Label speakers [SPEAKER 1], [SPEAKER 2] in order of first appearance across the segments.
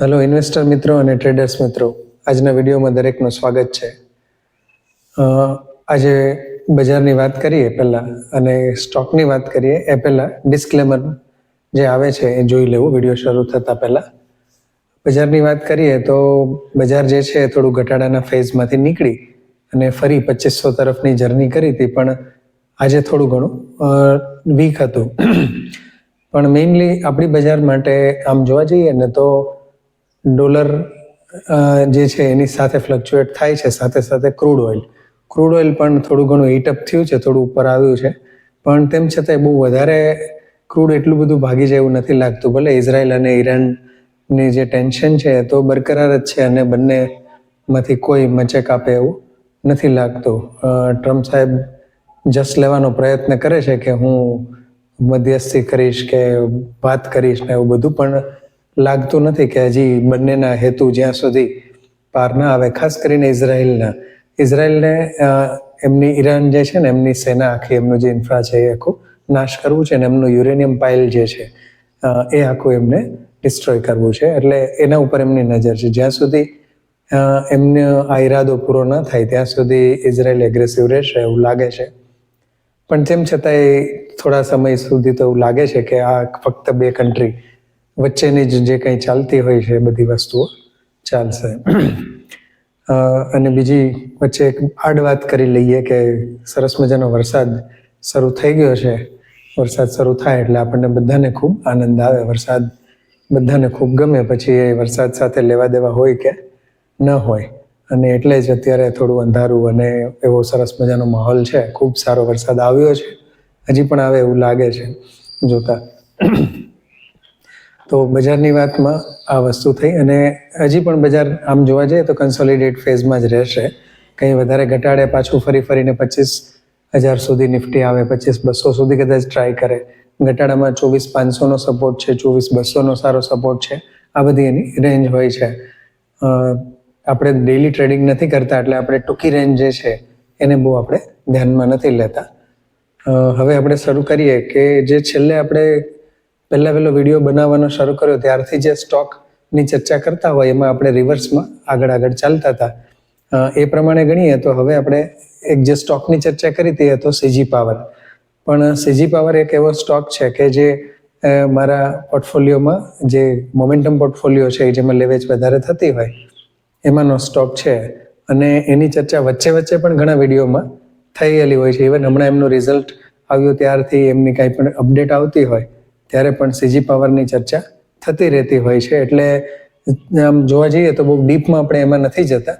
[SPEAKER 1] Hello investor મિત્રો અને traders મિત્રો. આજના વિડીયોમાં દરેકનું સ્વાગત છે. આજે બજારની વાત કરીએ પહેલાં અને સ્ટોકની વાત કરીએ એ પહેલાં ડિસ્ક્લેમર જે આવે છે એ જોઈ લેવું, વીડિયો શરૂ થતાં પહેલાં. બજારની વાત કરીએ તો બજાર જે છે એ થોડું ઘટાડાના ફેઝમાંથી નીકળી અને ફરી પચીસો તરફની જર્ની કરી હતી, પણ આજે થોડું ઘણું વીક હતું. પણ મેઇનલી આપણી બજાર માટે આમ જોવા જઈએ ને તો ડોલર જે છે એની સાથે ફ્લક્ચ્યુએટ થાય છે, સાથે સાથે ક્રૂડ ઓઇલ ક્રૂડ ઓઇલ પણ થોડું ઘણું હીટઅપ થયું છે, થોડું ઉપર આવ્યું છે. પણ તેમ છતાંય બહુ વધારે ક્રૂડ એટલું બધું ભાગી જાય એવું નથી લાગતું. ભલે ઇઝરાયલ અને ઈરાનની જે ટેન્શન છે તો બરકરાર જ છે અને બંનેમાંથી કોઈ મચે કાપે એવું નથી લાગતું. ટ્રમ્પ સાહેબ જસ લેવાનો પ્રયત્ન કરે છે કે હું મધ્યસ્થી કરીશ કે વાત કરીશ ને એવું બધું, પણ લાગતું નથી કે હજી બંનેના હેતુ જ્યાં સુધી પાર ના આવે, ખાસ કરીને ઇઝરાયલના. ઇઝરાયલને એમની ઈરાન જે છે ને, એમની સેના આખી, એમનું જે ઇન્ફ્રા છે એ આખું નાશ કરવું છે ને એમનું યુરેનિયમ પાઇલ જે છે એ આખું એમને ડિસ્ટ્રોય કરવું છે. એટલે એના ઉપર એમની નજર છે. જ્યાં સુધી એમને આ ઈરાદો પૂરો ન થાય, ત્યાં સુધી ઇઝરાયલ એગ્રેસિવ રહેશે એવું લાગે છે. પણ તેમ છતાંય થોડા સમય સુધી તો એવું લાગે છે કે આ ફક્ત બે કન્ટ્રી વચ્ચેની જ જે કંઈ ચાલતી હોય છે બધી વસ્તુઓ ચાલશે. અને બીજી વચ્ચે એક આડ વાત કરી લઈએ કે સરસ મજાનો વરસાદ શરૂ થઈ ગયો છે. વરસાદ શરૂ થાય એટલે આપણને બધાને ખૂબ આનંદ આવે. વરસાદ બધાને ખૂબ ગમે. પછી એ વરસાદ સાથે લેવા દેવા હોય કે ન હોય. અને એટલે જ અત્યારે થોડું અંધારું અને એવો સરસ મજાનો માહોલ છે. ખૂબ સારો વરસાદ આવ્યો છે. હજી પણ આવે એવું લાગે છે જોતા. તો બજારની વાતમાં આ વસ્તુ થઈ અને હજી પણ બજાર આમ જોવા જઈએ તો કન્સોલિડેટ ફેઝમાં જ રહેશે. કંઈ વધારે ઘટાડે, પાછું ફરી ફરીને પચીસ હજાર સુધી નિફ્ટી આવે, પચીસ બસો સુધી કદાચ ટ્રાય કરે. ઘટાડામાં ચોવીસ પાંચસોનો સપોર્ટ છે, ચોવીસ બસોનો સારો સપોર્ટ છે. આ બધી એની રેન્જ હોય છે. આપણે ડેલી ટ્રેડિંગ નથી કરતા એટલે આપણે ટૂંકી રેન્જ જે છે એને બહુ આપણે ધ્યાનમાં નથી લેતા. હવે આપણે શરૂ કરીએ કે જે છેલ્લે આપણે પહેલા પહેલો વીડિયો બનાવવાનો શરૂ કર્યો, ત્યારથી જે સ્ટોકની ચર્ચા કરતા હોય, એમાં આપણે રિવર્સમાં આગળ આગળ ચાલતા હતા. એ પ્રમાણે ગણીએ તો હવે આપણે એક જે સ્ટોકની ચર્ચા કરી એ તો સીજી પાવર પણ સીજી પાવર એક એવો સ્ટોક છે કે જે મારા પોર્ટફોલિયોમાં જે મોમેન્ટમ પોર્ટફોલિયો છે જેમાં લેવેજ વધારે થતી હોય, એમાંનો સ્ટોક છે. અને એની ચર્ચા વચ્ચે વચ્ચે પણ ઘણા વિડીયોમાં થયેલી હોય છે. ઇવન હમણાં એમનું રિઝલ્ટ આવ્યું ત્યારથી એમની કાંઈ પણ અપડેટ આવતી હોય. ત્યારે પણ સીજી પાવરની ચર્ચા થતી રહેતી હોય છે. એટલે, આમ જોવા જઈએ તો બહુ ડીપમાં આપણે એમાં નથી જતા.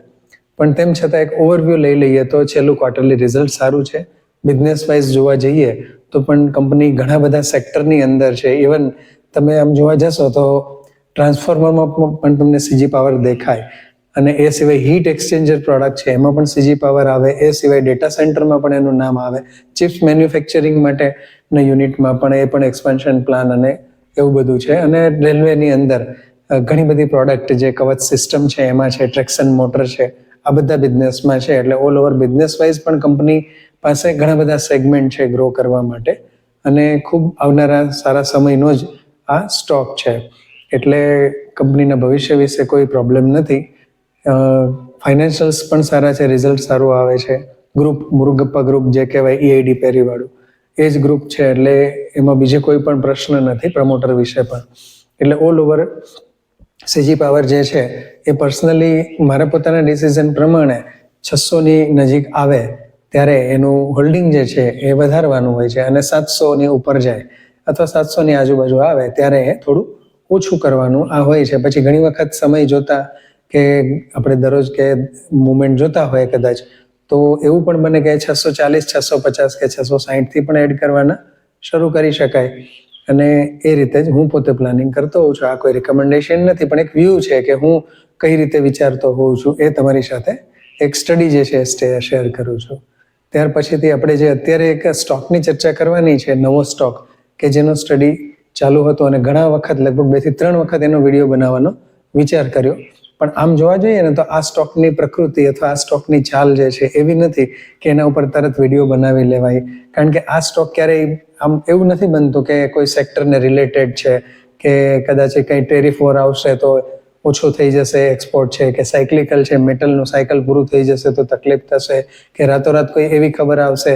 [SPEAKER 1] પણ તેમ છતાં એક ઓવરવ્યૂ લઈ લઈએ તો છેલ્લું ક્વાર્ટરલી રિઝલ્ટ સારું છે. બિઝનેસ વાઇઝ જોવા જઈએ તો પણ કંપની ઘણા બધા સેક્ટરની અંદર છે. ઇવન તમે આમ જોવા જશો તો ટ્રાન્સફોર્મરમાં પણ તમને સીજી પાવર દેખાય. અને એ સિવાય હીટ એક્સચેન્જર પ્રોડક્ટ છે. એમાં પણ સીજી પાવર આવે. એ સિવાય ડેટા સેન્ટરમાં પણ એનું નામ આવે. ચિપ્સ મેન્યુફેક્ચરિંગ માટેના યુનિટમાં પણ એ પણ એક્સપાન્શન પ્લાન અને એવું બધું છે. અને રેલવેની અંદર ઘણી બધી પ્રોડક્ટ જે કવચ સિસ્ટમ છે, એમાં છે ટ્રેક્શન મોટર છે, આ બધા બિઝનેસમાં છે. એટલે ઓલ ઓવર બિઝનેસ વાઇઝ પણ કંપની પાસે ઘણા બધા સેગમેન્ટ છે ગ્રો કરવા માટે. અને ખૂબ આવનારા સારા સમયનો જ આ સ્ટોક છે. એટલે કંપનીના ભવિષ્ય વિશે કોઈ પ્રોબ્લેમ નથી. ફાઇનાન્શિયલ્સ પણ સારા છે રિઝલ્ટ સારું આવે છે. ગ્રુપ મુરુગપ્પા ગ્રુપ જે કહેવાય ઈઆઈડી પેરીવાળું એ જ ગ્રુપ છે એટલે એમાં બીજે કોઈ પણ પ્રશ્ન નથી પ્રમોટર વિશે પણ. એટલે ઓલ ઓવર સીજી પાવર જે છે, એ પર્સનલી મારા પોતાના ડિસિઝન પ્રમાણે છસોની નજીક આવે ત્યારે એનું હોલ્ડિંગ જે છે એ વધારવાનું હોય છે અને સાતસોની ઉપર જાય અથવા સાતસોની આજુબાજુ આવે ત્યારે એ થોડું ઓછું કરવાનું આ હોય છે. પછી ઘણી વખત સમય જોતા કે આપણે દરરોજ કે મુમેન્ટ જોતા હોય કદાચ તો એવું પણ બને કે છસો ચાલીસ, છસો પચાસ કે છસો સાહીઠથી પણ એડ કરવાના શરૂ કરી શકાય. અને એ રીતે જ હું પોતે પ્લાનિંગ કરતો હોઉં છું. આ કોઈ રિકમેન્ડેશન નથી, પણ એક વ્યૂ છે કે હું કઈ રીતે વિચારતો હોઉં છું એ તમારી સાથે એક સ્ટડી જે છે સ્ટે શેર કરું છું. ત્યાર પછીથી આપણે જે અત્યારે એક સ્ટોકની ચર્ચા કરવાની છે, નવો સ્ટોક કે જેનો સ્ટડી ચાલુ હતો અને ઘણા વખત, લગભગ બેથી ત્રણ વખત એનો વીડિયો બનાવવાનો વિચાર કર્યો. પણ આમ જોવા જઈએ ને તો આ સ્ટોકની પ્રકૃતિ અથવા આ સ્ટોકની ચાલ જે છે એવી નથી કે એના ઉપર તરત વીડિયો બનાવી લેવાય. કારણ કે આ સ્ટોક ક્યારેય આમ એવું નથી બનતું કે કોઈ સેક્ટરને રિલેટેડ છે કે કદાચ કંઈ ટેરિફ વોર આવશે તો ઓછું થઈ જશે એક્સપોર્ટ છે કે સાયકલિકલ છે મેટલનું સાયકલ પૂરું થઈ જશે તો તકલીફ થશે કે રાતોરાત કોઈ એવી ખબર આવશે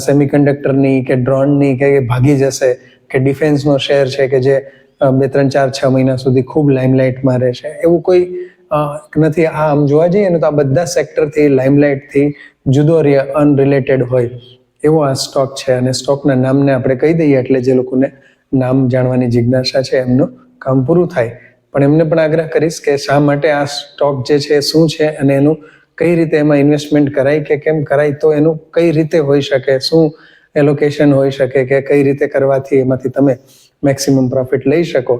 [SPEAKER 1] સેમિકન્ડક્ટરની કે ડ્રોનની કે ભાગી જશે કે ડિફેન્સનો શેર છે કે જે બે, ત્રણ, ચાર, છ મહિના સુધી ખૂબ લાઇમલાઇટમાં રહેશે એવું કોઈ નથી. આ આમ જોવા જઈએ ને તો આ બધા સેક્ટરથી લાઇમલાઇટથી જુદો અનરિલેટેડ હોય. એવો આ સ્ટોક છે અને સ્ટોકના નામને આપણે કહી દઈએ એટલે જે લોકોને નામ જાણવાની જિજ્ઞાસા છે, એમનું કામ પૂરું થાય. પણ એમને પણ આગ્રહ કરીશ કે શા માટે આ સ્ટોક જે છે શું છે અને એનું કઈ રીતે એમાં ઇન્વેસ્ટમેન્ટ કરાય કે કેમ કરાય, તો એનું કઈ રીતે હોઈ શકે, શું એલોકેશન હોઈ શકે કે કઈ રીતે કરવાથી એમાંથી તમે મેક્સિમમ પ્રોફિટ લઈ શકો.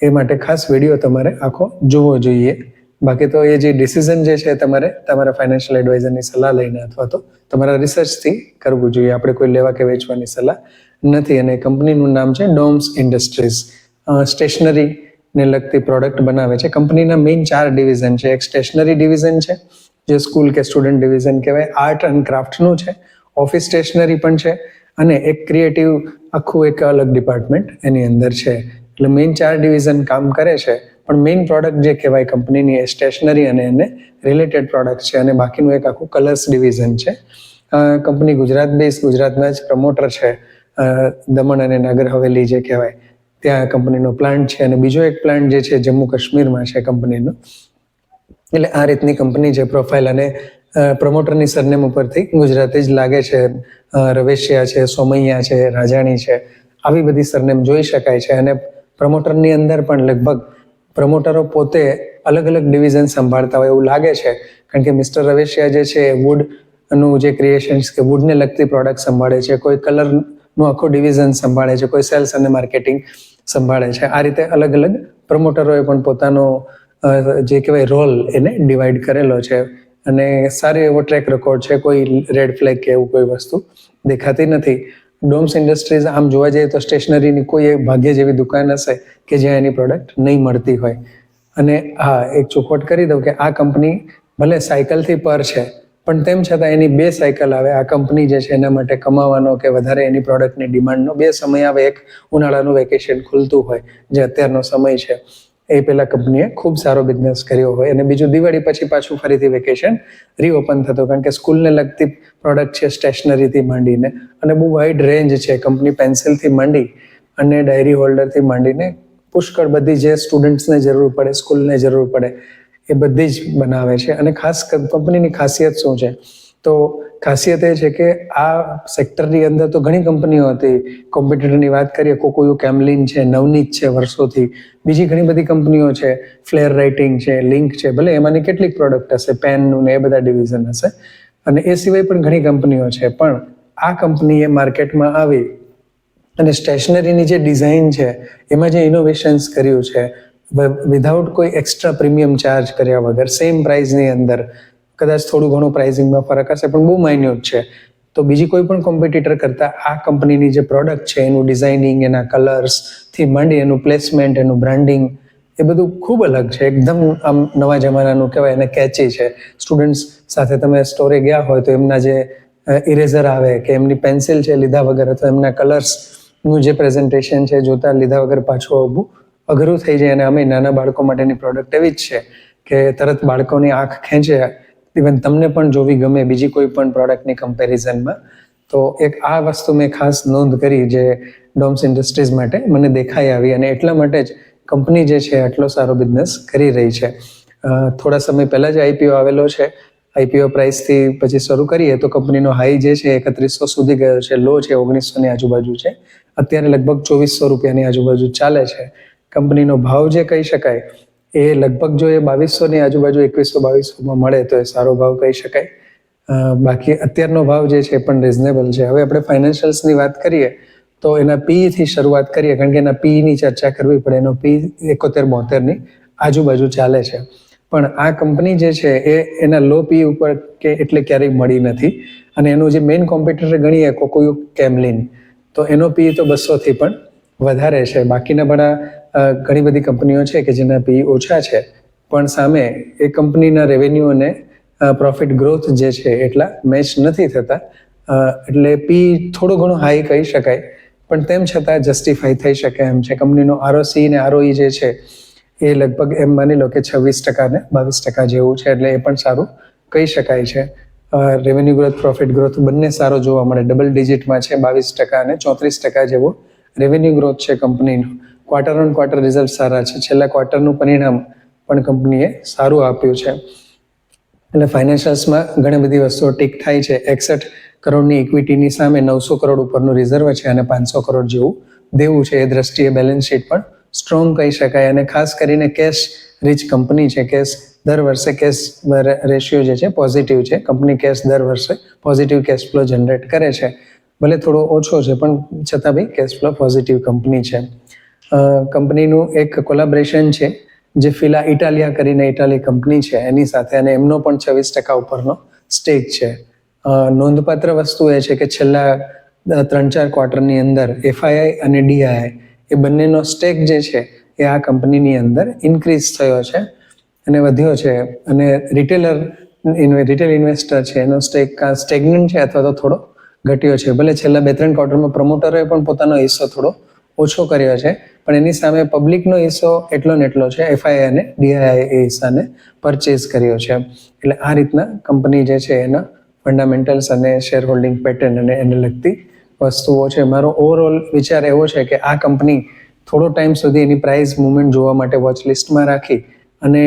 [SPEAKER 1] એ માટે ખાસ વીડિયો તમારે આખો જોવો જોઈએ. બાકી તો એ જે ડિસિઝન જે છે તમારે, તમારા ફાઇનાન્શિયલ એડવાઇઝરની સલાહ લઈને અથવા તો તમારા રિસર્ચથી કરવું જોઈએ. આપણે કોઈ લેવા કે વેચવાની સલાહ નથી. અને કંપનીનું નામ છે ડોમ્સ ઇન્ડસ્ટ્રીઝ સ્ટેશનરી ને લગતી પ્રોડક્ટ બનાવે છે. કંપનીના મેઇન ચાર ડિવિઝન છે. એક સ્ટેશનરી ડિવિઝન છે, જે સ્કૂલ કે સ્ટુડન્ટ ડિવિઝન કહેવાય. આર્ટ એન્ડ ક્રાફ્ટનું છે. ઓફિસ સ્ટેશનરી પણ છે. અને એક ક્રિએટિવ આખું એક અલગ ડિપાર્ટમેન્ટ એની અંદર છે. એટલે મેઇન ચાર ડિવિઝન કામ કરે છે, પણ મેઇન પ્રોડક્ટ જે કહેવાય કંપનીની એ સ્ટેશનરી અને એને રિલેટેડ પ્રોડક્ટ છે અને બાકીનું એક આખું કલર્સ ડિવિઝન છે. કંપની ગુજરાત બેઝ ગુજરાતના જ પ્રમોટર છે. દમણ અને નાગર હવેલી જે કહેવાય, ત્યાં કંપનીનો પ્લાન્ટ છે અને બીજો એક પ્લાન્ટ જે છે જમ્મુ કાશ્મીરમાં છે કંપનીનો એટલે આ રીતની કંપની છે પ્રોફાઇલ અને પ્રમોટરની સરનેમ ઉપરથી ગુજરાતી જ લાગે છે. રવેશિયા છે, સોમૈયા છે, રાજાણી છે. આવી બધી સરનેમ જોઈ શકાય છે અને પ્રમોટરની અંદર પણ લગભગ પ્રમોટરો પોતે અલગ અલગ ડિવિઝન સંભાળતા હોય એવું લાગે છે. કારણ કે મિસ્ટર રવેશિયા જે છે વુડનું જે ક્રિએશન્સ કે વુડને લગતી પ્રોડક્ટ સંભાળે છે, કોઈ કલરનું આખું ડિવિઝન સંભાળે છે, કોઈ સેલ્સ અને માર્કેટિંગ સંભાળે છે. આ રીતે અલગ અલગ પ્રમોટરોએ પણ પોતાનો જે કહેવાય રોલ એને ડિવાઈડ કરેલો છે. અને સારો એવો ટ્રેક રેકોર્ડ છે, કોઈ રેડ ફ્લેગ કે એવું કોઈ વસ્તુ દેખાતી નથી. ડોમ્સ ઇન્ડસ્ટ્રીઝ આમ જોવા જઈએ તો સ્ટેશનરીની કોઈ ભાગ્ય જેવી દુકાન હશે કે જ્યાં એની પ્રોડક્ટ નહીં મળતી હોય. અને હા, એક ચોખવટ કરી દઉં કે આ કંપની ભલે સાયકલથી પર છે, પણ તેમ છતાં એની બે સાયકલ આવે. આ કંપની જે છે એના માટે કમાવાનો કે વધારે એની પ્રોડક્ટની ડિમાન્ડનો બે સમય આવે, એક ઉનાળાનું વેકેશન ખુલતું હોય, જે અત્યારનો સમય છે. એ પેલા કંપનીએ ખૂબ સારો બિઝનેસ કર્યો હોય અને બીજું દિવાળી પછી પાછું ફરીથી વેકેશન રીઓપન થતો કારણ કે સ્કૂલને લગતી પ્રોડક્ટ છે સ્ટેશનરીથી માંડીને અને બહુ વાઇડ રેન્જ છે. કંપની પેન્સિલથી માંડી અને ડાયરી હોલ્ડરથી માંડીને પુષ્કળ બધી જે સ્ટુડન્ટ્સને જરૂર પડે, સ્કૂલને જરૂર પડે એ બધી જ બનાવે છે અને ખાસ કંપનીની ખાસિયત શું છે? તો ખાસિયત એ છે કે આ સેક્ટરની અંદર તો ઘણી કંપનીઓ હતી. કોમ્પિટિટરની વાત કરીએ કોકોયુ કેમલિન છે નવનીત છે વર્ષોથી. બીજી ઘણી બધી કંપનીઓ છે. ફ્લેર રાઇટિંગ છે લિંક છે, ભલે એમાંની કેટલીક પ્રોડક્ટ હશે પેનનું ને એ બધા ડિવિઝન હશે. અને એ સિવાય પણ ઘણી કંપનીઓ છે. પણ આ કંપનીએ માર્કેટમાં આવી અને સ્ટેશનરીની જે ડિઝાઇન છે, એમાં જે ઇનોવેશન્સ કર્યું છે વિધાઉટ કોઈ એક્સ્ટ્રા પ્રીમિયમ ચાર્જ કર્યા વગર સેમ પ્રાઇઝની અંદર કદાચ થોડું ઘણું પ્રાઇઝિંગમાં ફરક હશે, પણ બહુ માઇન્યુટ છે. તો બીજી કોઈ પણ કોમ્પિટિટર કરતાં આ કંપનીની જે પ્રોડક્ટ છે, એનું ડિઝાઇનિંગ એના કલર્સથી માંડી એનું પ્લેસમેન્ટ એનું બ્રાન્ડિંગ એ બધું ખૂબ અલગ છે. એકદમ આમ નવા જમાનાનું કહેવાય, એને કેચી છે. સ્ટુડન્ટ્સ સાથે તમે સ્ટોરે ગયા હોય તો એમના જે ઇરેઝર આવે કે એમની પેન્સિલ છે લીધા વગર અથવા એમના કલર્સનું જે પ્રેઝન્ટેશન છે જોતા લીધા વગર પાછું આવવું અઘરું થઈ જાય અને અમે નાના બાળકો માટેની પ્રોડક્ટ એવી જ છે કે તરત બાળકોની આંખ ખેંચે ઇવન તમને પણ જોવી ગમે બીજી કોઈ પણ પ્રોડક્ટની કમ્પેરિઝનમાં તો એક આ વસ્તુ મેં ખાસ નોંધ કરી જે ડોમ્સ ઇન્ડસ્ટ્રીઝ માટે મને દેખાઈ આવી અને એટલા માટે જ કંપની જે છે આટલો સારો બિઝનેસ કરી રહી છે. થોડા સમય પહેલાં જ આઈપીઓ આવેલો છે. આઈપીઓ પ્રાઇસથી પછી શરૂ કરીએ તો કંપનીનો હાઈ જે છે એકત્રીસો સુધી ગયો છે લો છે ઓગણીસોની આજુબાજુ છે. અત્યારે લગભગ ચોવીસો રૂપિયાની આજુબાજુ ચાલે છે. કંપનીનો ભાવ જે કહી શકાય એ લગભગ જો એ બાવીસોની આજુબાજુ એકવીસો બાવીસોમાં મળે તો એ સારો ભાવ કહી શકાય. બાકી અત્યારનો ભાવ જે છે પણ રિઝનેબલ છે. હવે આપણે ફાઇનાન્શિયલ્સની વાત કરીએ તો એના પી થી શરૂઆત કરીએ, કારણ કે એના પી ની ચર્ચા કરવી પડે. એનો પી એકોતેર બોતેરની આજુબાજુ ચાલે છે. પણ આ કંપની જે છે એ એના લો પી ઉપર કે એટલે ક્યારેય મળી નથી. અને એનું જે મેઇન કોમ્પ્યુટર ગણીએ કોકોયુ કેમલિન. તો એનો પી તો બસોથી પણ વધારે છે. બાકીના બધા ઘણી બધી કંપનીઓ છે કે જેના પી ઓછા છે. પણ સામે એ કંપનીના રેવન્યુ અને પ્રોફિટ ગ્રોથ જે છે એટલા મેચ નથી થતા. એટલે પી થોડું ઘણું હાઈ કહી શકાય. પણ તેમ છતાં જસ્ટિફાઈ થઈ શકે એમ છે. કંપનીનો આરઓસી ને આરઓઈ જે છે એ લગભગ એમ માની લો કે છવ્વીસ ટકા ને બાવીસ ટકા જેવું છે. એટલે એ પણ સારું કહી શકાય છે. રેવન્યુ ગ્રોથ પ્રોફિટ ગ્રોથ બંને સારો જોવા મળે. ડબલ ડિજિટમાં છે બાવીસ ટકા અને ચોત્રીસ ટકા જેવો રેવન્યુ ગ્રોથ છે કંપનીનું ક્વાર્ટર ઓન ક્વાર્ટર રિઝલ્ટ સારા છે. છેલ્લા ક્વાર્ટરનું પરિણામ પણ કંપનીએ સારું આપ્યું છે. એટલે ફાઇનાન્શિયલ્સમાં ઘણી બધી વસ્તુઓ ટીક થાય છે. એકસઠ કરોડની ઇક્વિટીની સામે નવસો કરોડ ઉપરનું રિઝર્વ છે અને પાંચસો કરોડ જેવું દેવું છે. એ દ્રષ્ટિએ બેલેન્સ શીટ પણ સ્ટ્રોંગ કહી શકાય. અને ખાસ કરીને કેશ રીચ કંપની છે. કેશ દર વર્ષે કેશ રેશિયો જે છે પોઝિટિવ છે. કંપની કેશ દર વર્ષે પોઝિટિવ કેશ ફ્લો જનરેટ કરે છે. ભલે થોડો ઓછો છે, પણ છતાં બી કેશ ફ્લો પોઝિટિવ કંપની છે. કંપનીનું એક કોલાબરેશન છે, જે ફિલા ઇટાલિયા કરીને ઇટાલી કંપની છે, એની સાથે અને એમનો પણ છવ્વીસ ટકા ઉપરનો સ્ટેક છે. નોંધપાત્ર વસ્તુ એ છે કે છેલ્લા ત્રણ ચાર ક્વાર્ટરની અંદર એફઆઈઆઈ અને ડીઆઈઆઈ એ બંનેનો સ્ટેક જે છે, એ આ કંપનીની અંદર ઇન્ક્રીઝ થયો છે અને વધ્યો છે. અને રિટેલર રિટેલ ઇન્વેસ્ટર છે, એનો સ્ટેક સ્ટેગનન્ટ છે અથવા તો થોડો ઘટ્યો છે. ભલે છેલ્લા બે ત્રણ ક્વાર્ટરમાં પ્રમોટરોએ પણ પોતાનો હિસ્સો થોડો ઓછો કર્યો છે. પણ એની સામે પબ્લિકનો હિસ્સો એટલો ને એટલો છે. એફઆઈ અને ડીઆઈઆઈ એ હિસ્સાને પરચેઝ કર્યો છે. એટલે આ રીતના કંપની જે છે એના ફંડામેન્ટલ્સ અને શેર હોલ્ડિંગ પેટર્ન અને એને લગતી વસ્તુઓ છે. મારો ઓવરઓલ વિચાર એવો છે કે આ કંપની થોડો ટાઈમ સુધી એની પ્રાઇસ મુવમેન્ટ જોવા માટે વોચ લિસ્ટમાં રાખી અને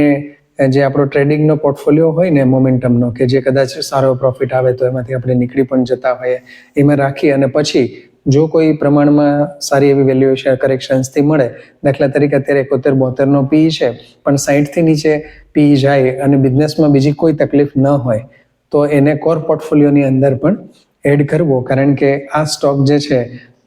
[SPEAKER 1] જે આપણો ટ્રેડિંગનો પોર્ટફોલિયો હોય ને મોમેન્ટમનો કે જે કદાચ સારો પ્રોફિટ આવે તો એમાંથી આપણે નીકળી પણ જતા હોઈએ, એમાં રાખી અને પછી જો કોઈ પ્રમાણમાં સારી એવી વેલ્યુએશન કરેક્શન્સથી મળે, દાખલા તરીકે અત્યારે એકોતેર બોતેરનો પી છે, પણ સાહીઠથી નીચે પી જાય અને બિઝનેસમાં બીજી કોઈ તકલીફ ન હોય, તો એને કોર પોર્ટફોલિયોની અંદર પણ એડ કરવો. કારણ કે આ સ્ટોક જે છે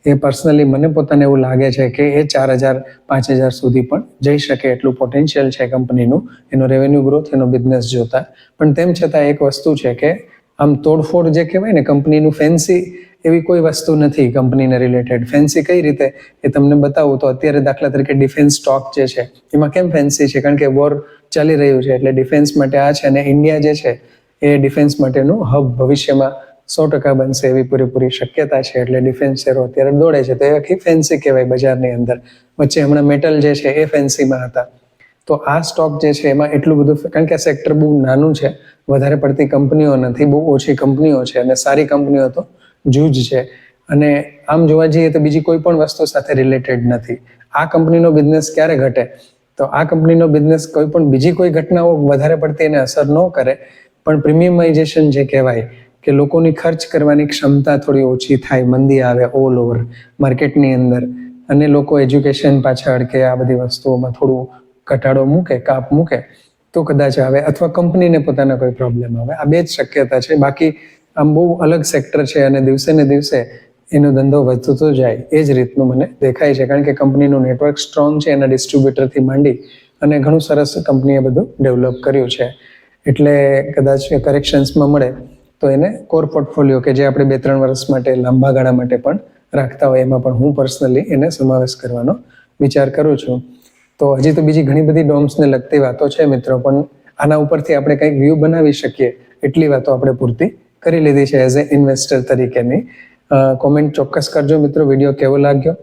[SPEAKER 1] એ પર્સનલી મને પોતાને એવું લાગે છે કે એ ચાર હજાર, પાંચ હજાર સુધી પણ જઈ શકે એટલું પોટેન્શિયલ છે કંપનીનું, એનો રેવન્યુ ગ્રોથ એનો બિઝનેસ જોતા. પણ તેમ છતાં એક વસ્તુ છે કે આમ તોડફોડ જે કહેવાય ને કંપનીનું ફેન્સી એવી કોઈ વસ્તુ નથી કંપનીને રિલેટેડ ફેન્સી કઈ રીતે? એ તમને બતાવું તો અત્યારે દાખલા તરીકે ડિફેન્સ સ્ટોક જે છે, એમાં કેમ ફેન્સી છે? કારણ કે વોર ચાલી રહ્યું છે એટલે ડિફેન્સ માટે આ છે અને ઇન્ડિયા જે છે, એ ડિફેન્સ માટેનું હબ ભવિષ્યમાં સો ટકા બનશે એવી પૂરેપૂરી શક્યતા છે એટલે ડિફેન્સ શેરો અત્યારે દોડે છે. તો એ આખી ફેન્સી કહેવાય બજારની અંદર. વચ્ચે હમણાં મેટલ જે છે એ ફેન્સીમાં હતા. તો આ સ્ટોક જે છે એમાં એટલું બધું કારણ કે આ સેક્ટર બહુ નાનું છે. વધારે પડતી કંપનીઓ નથી, બહુ ઓછી કંપનીઓ છે અને સારી કંપનીઓ તો જૂજ છે. અને આમ જોવા જઈએ તો બીજી કોઈ પણ વસ્તુ સાથે રિલેટેડ નથી. આ કંપનીનો બિઝનેસ ક્યારે ઘટે? તો આ કંપનીનો બિઝનેસ કોઈ પણ બીજી કોઈ ઘટનાઓ વધારે પડતી એને અસર ન કરે. પણ પ્રીમિયમાઇઝેશન જે કહેવાય કે લોકોની ખર્ચ કરવાની ક્ષમતા થોડી ઓછી થાય, મંદી આવે ઓલ ઓવર માર્કેટની અંદર. અને લોકો એજ્યુકેશન પાછળ કે આ બધી વસ્તુઓમાં થોડું ઘટાડો મૂકે, કાપ મૂકે, તો કદાચ આવે. અથવા કંપનીને પોતાના કોઈ પ્રોબ્લેમ આવે. આ બે જ શક્યતા છે. બાકી આમ બહુ અલગ સેક્ટર છે અને દિવસે ને દિવસે એનો ધંધો વધતો જાય. એ જ રીતનું મને દેખાય છે. કારણ કે કંપનીનું નેટવર્ક સ્ટ્રોંગ છે, એના ડિસ્ટ્રીબ્યુટરથી માંડી અને ઘણું સરસ કંપનીએ બધું ડેવલપ કર્યું છે. એટલે કદાચ કરેક્શન્સમાં મળે. તો એને કોર પોર્ટફોલિયો કે જે આપણે બે, ત્રણ વર્ષ માટે, લાંબા ગાળા માટે પણ રાખતા હોય, એમાં પણ હું પર્સનલી એને સમાવેશ કરવાનો વિચાર કરું છું. તો હજી તો બીજી ઘણી બધી ડોમ્સને લગતી વાતો છે મિત્રો, પણ આના ઉપરથી આપણે કંઈક વ્યૂ બનાવી શકીએ એટલી વાતો આપણે પૂરતી કરી લીધી છે એઝ એ ઇન્વેસ્ટર તરીકેની. કોમેન્ટ ચોક્કસ કરજો મિત્રો વીડિયો કેવો લાગ્યો?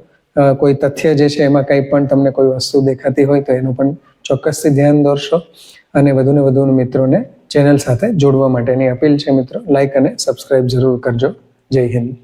[SPEAKER 1] કોઈ તથ્ય જે છે એમાં કંઈ પણ તમને કોઈ વસ્તુ દેખાતી હોય તો એનું પણ ચોક્કસથી ધ્યાન દોરશો. અને વધુને વધુ મિત્રોને ચેનલ સાથે જોડવા માટેની અપીલ છે મિત્રો. લાઇક અને સબસ્ક્રાઇબ જરૂર કરજો. જય હિન્દ.